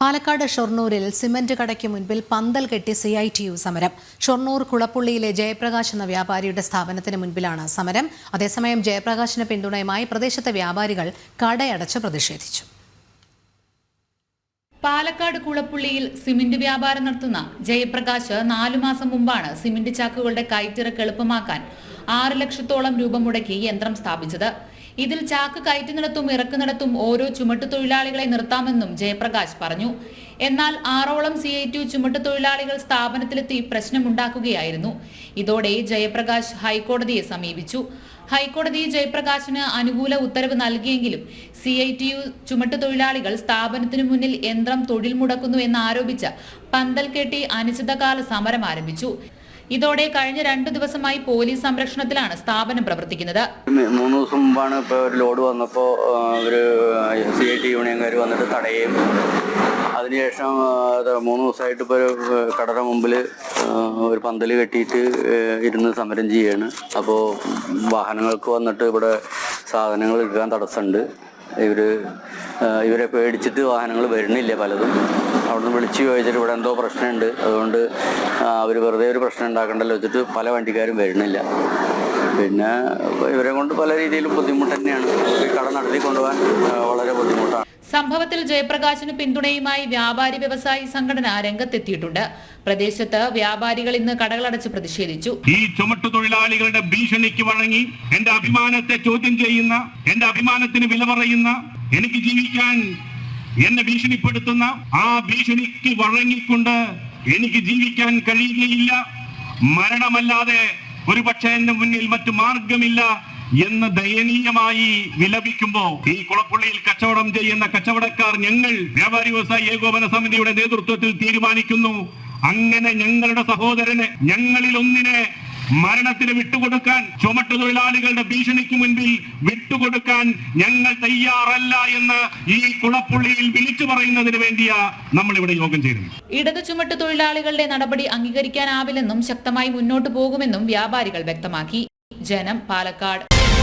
Palakkad ഷൊർണൂരിൽ cement കടയ്ക്ക് മുൻപിൽ പന്തൽ കെട്ടി സി ഐ ടി യു സമരം. ഷൊർണൂർ കുളപ്പുള്ളിയിലെ ജയപ്രകാശ് എന്ന വ്യാപാരിയുടെ സ്ഥാപനത്തിന് മുൻപിലാണ് സമരം. അതേസമയം ജയപ്രകാശിന് പിന്തുണയുമായി പ്രദേശത്തെ വ്യാപാരികൾ കടയടച്ച് പ്രതിഷേധിച്ചു. പാലക്കാട് കുളപ്പുള്ളിയിൽ സിമന്റ് വ്യാപാരം നടത്തുന്ന ജയപ്രകാശ് നാലു മാസം മുമ്പാണ് സിമന്റ് ചാക്കുകളുടെ കയറ്റിറക്ക് എളുപ്പമാക്കാൻ ആറ് ലക്ഷത്തോളം രൂപ മുടക്കി യന്ത്രം സ്ഥാപിച്ചത്. ഇതിൽ ചാക്ക് കയറ്റുന്നിടത്തും ഇറക്കുന്നിടത്തും ഓരോ ചുമട്ടു തൊഴിലാളികളെ നിർത്താമെന്നും ജയപ്രകാശ് പറഞ്ഞു. എന്നാൽ ആറോളം സി ഐ ടു ചുമട്ടു തൊഴിലാളികൾ സ്ഥാപനത്തിലെത്തി പ്രശ്നമുണ്ടാക്കുകയായിരുന്നു. ഇതോടെ ജയപ്രകാശ് ഹൈക്കോടതിയെ സമീപിച്ചു. ഹൈക്കോടതി ജയപ്രകാശിന് അനുകൂല ഉത്തരവ് നൽകിയെങ്കിലും സി ഐ ടി യു ചുമട്ടു തൊഴിലാളികൾ സ്ഥാപനത്തിനു മുന്നിൽ യന്ത്രം തൊഴിൽ മുടക്കുന്നു എന്നാരോപിച്ച് പന്തൽ കെട്ടി അനിശ്ചിതകാല സമരം ആരംഭിച്ചു. ഇതോടെ കഴിഞ്ഞ രണ്ടു ദിവസമായി പോലീസ് സംരക്ഷണത്തിലാണ് സ്ഥാപനം പ്രവർത്തിക്കുന്നത്. മൂന്ന് ദിവസം മുമ്പാണ് ഇപ്പോൾ ഒരു ലോഡ് വന്നപ്പോൾ ഒരു സി ഐ ടി യൂണിയൻകാർ വന്നിട്ട് തടയുകയും അതിനുശേഷം മൂന്ന് ദിവസമായിട്ട് ഇപ്പോൾ ഒരു കടയുടെ മുമ്പിൽ ഒരു പന്തൽ കെട്ടിയിട്ട് ഇരുന്ന് സമരം ചെയ്യാണ്. അപ്പോൾ വാഹനങ്ങൾക്ക് വന്നിട്ട് ഇവിടെ സാധനങ്ങൾ എടുക്കാൻ തടസ്സമുണ്ട്. ഇവർ ഇവരെ പേടിച്ചിട്ട് വാഹനങ്ങൾ വരുന്നില്ല പലതും. അവിടുന്ന് വിളിച്ച് ചോദിച്ചിട്ട് ഇവിടെ എന്തോ പ്രശ്നമുണ്ട്. അതുകൊണ്ട് അവർ വെറുതെ ഒരു പ്രശ്നം ഉണ്ടാക്കണ്ടല്ലോ വെച്ചിട്ട് പല വണ്ടിക്കാരും വരുന്നില്ല. പിന്നെ ഇവരെ കൊണ്ട് പല രീതിയിലും ബുദ്ധിമുട്ട് തന്നെയാണ്. കട നടത്തി കൊണ്ടുപോകാൻ വളരെ ബുദ്ധിമുട്ടാണ്. സംഭവത്തിൽ ജയപ്രകാശിന് പിന്തുണയുമായി വ്യാപാരി വ്യവസായി സംഘടന രംഗത്തെത്തിയിട്ടുണ്ട്. പ്രദേശത്ത് വ്യാപാരികൾ ഇന്ന് കടകളടച്ച് പ്രതിഷേധിച്ചു. ഈ ചുമട്ടു തൊഴിലാളികളുടെ ഭീഷണിക്ക് വഴങ്ങി എന്റെ അഭിമാനത്തെ ചോദ്യം ചെയ്യുന്ന എന്റെ അഭിമാനത്തിന് വില പറയുന്ന എനിക്ക് ജീവിക്കാൻ എന്നെ ഭീഷണിപ്പെടുത്തുന്ന ആ ഭീഷണിക്ക് വഴങ്ങിക്കൊണ്ട് എനിക്ക് ജീവിക്കാൻ കഴിയുകയില്ല. മരണമല്ലാതെ ഒരു പക്ഷേ എന്റെ മുന്നിൽ മറ്റു മാർഗമില്ല എന്ന് ദയനീയമായി വിലപിക്കുമ്പോ ഈ കുളപ്പുള്ളിയിൽ കച്ചവടം ചെയ്യുന്ന കച്ചവടക്കാർ ഞങ്ങൾ വ്യാപാരി വ്യവസായ ഏകോപന സമിതിയുടെ നേതൃത്വത്തിൽ തീരുമാനിക്കുന്നു. അങ്ങനെ ഞങ്ങളുടെ സഹോദരനെ ഞങ്ങളിൽ ഒന്നിനെ മരണത്തിന് വിട്ടുകൊടുക്കാൻ ചുമട്ടു തൊഴിലാളികളുടെ ഭീഷണിക്ക് മുൻപിൽ വിട്ടുകൊടുക്കാൻ ഞങ്ങൾ തയ്യാറല്ല എന്ന് ഈ കുളപ്പുള്ളിയിൽ വിളിച്ചു പറയുന്നതിന് വേണ്ടിയാ നമ്മൾ ഇവിടെ യോഗം ചെയ്തു ഇടതു ചുമട്ടു തൊഴിലാളികളുടെ നടപടി അംഗീകരിക്കാനാവില്ലെന്നും ശക്തമായി മുന്നോട്ടു പോകുമെന്നും വ്യാപാരികൾ വ്യക്തമാക്കി. ജനം പാലക്കാട്.